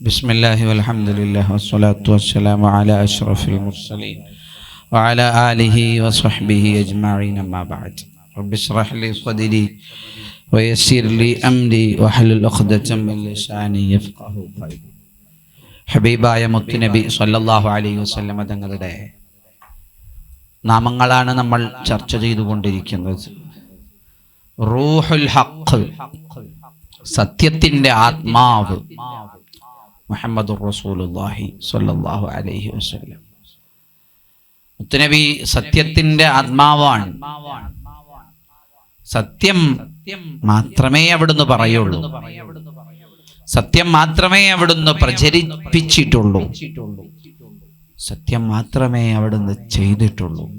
بسم الله والحمد لله والصلاة والسلام على أشرف المرسلين وعلى آله وصحبه أجمعين أما بعد رب اشرح لي صدري ويسر لي أمري واحلل عقدة من لساني يفقه قولي ഹബീബായ മുത്തുനബി സല്ലല്ലാഹു അലൈഹി വസല്ലമ തങ്ങളുടെ നാമങ്ങളാണ് നമ്മൾ ചർച്ച ചെയ്തുകൊണ്ടിരിക്കുന്നത് റൂഹുൽ ഹഖ് സത്യത്തിന്റെ ആത്മാവ് മുഹമ്മദ് റസൂലുള്ളാഹി സ്വല്ലല്ലാഹു അലൈഹി വസല്ലം. മുത്തുനബി സത്യത്തിന്റെ ആത്മാവാണ്. സത്യം മാത്രമേ അവിടുന്ന് പറയുള്ളൂ. സത്യം മാത്രമേ അവിടുന്ന് പ്രചരിപ്പിച്ചിട്ടുള്ളൂ. സത്യം മാത്രമേ അവിടുന്ന് ചെയ്തിട്ടുള്ളൂ.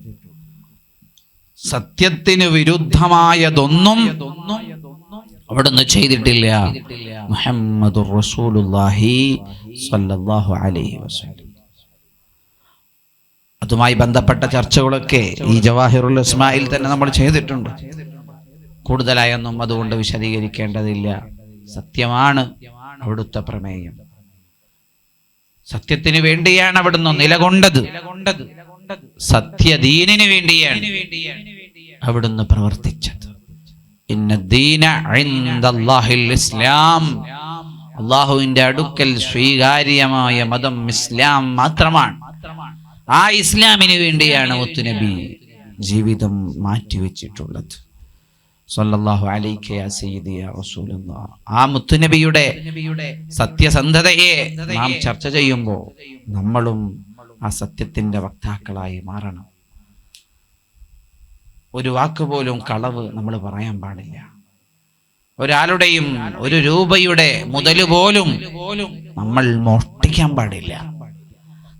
സത്യത്തിന് വിരുദ്ധമായതൊന്നും അവിടുന്ന് ചെയ്തിട്ടില്ല. മുഹമ്മദ് അലൈഹി വസല്ലം. അതുമായി ബന്ധപ്പെട്ട ചർച്ചകളൊക്കെ ഈ ജവാഹിറുൽ ഇസ്മായിൽ തന്നെ നമ്മൾ ചെയ്തിട്ടുണ്ട്. കൂടുതലായൊന്നും അതുകൊണ്ട് വിശദീകരിക്കേണ്ടതില്ല. സത്യമാണ് അവിടുത്തെ പ്രമേയം. സത്യത്തിന് വേണ്ടിയാണ് അവിടുന്ന് നിലകൊണ്ടത്. സത്യദീനിന് വേണ്ടിയാണ് അവിടുന്ന് പ്രവർത്തിച്ചത്. ഇസ്ലാം. അള്ളാഹുവിന്റെ അടുക്കൽ സ്വീകാര്യമായ മതം ഇസ്ലാം മാത്രമാണ്. ആ ഇസ്ലാമിന് വേണ്ടിയാണ് മുത്തുനബി ജീവിതം മാറ്റിവെച്ചിട്ടുള്ളത്. സല്ലല്ലാഹു ആ മുത്തുനബിയുടെ സത്യസന്ധതയെ നാം ചർച്ച ചെയ്യുമ്പോൾ നമ്മളും ആ സത്യത്തിന്റെ വക്താക്കളായി മാറണം. ഒരു വാക്ക് പോലും കളവ് നമ്മൾ പറയാൻ പാടില്ല. ഒരാളുടെയും ഒരു രൂപയുടെ മുതൽ പോലും നമ്മൾ മോഷ്ടിക്കാൻ പാടില്ല.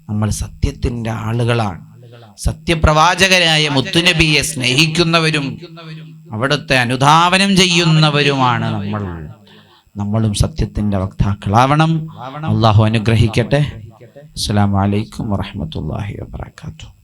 നമ്മൾ സത്യത്തിന്റെ ആളുകളാണ്. സത്യപ്രവാചകരായ മുത്തുനബിയെ സ്നേഹിക്കുന്നവരും അവിടുത്തെ അനുധാവനം ചെയ്യുന്നവരുമാണ് നമ്മൾ. നമ്മളും സത്യത്തിന്റെ വക്താക്കളാവണം. അള്ളാഹു അനുഗ്രഹിക്കട്ടെ. അസ്സാം വലൈക്കും വാഹമത്തല്ലാഹി വാത്തു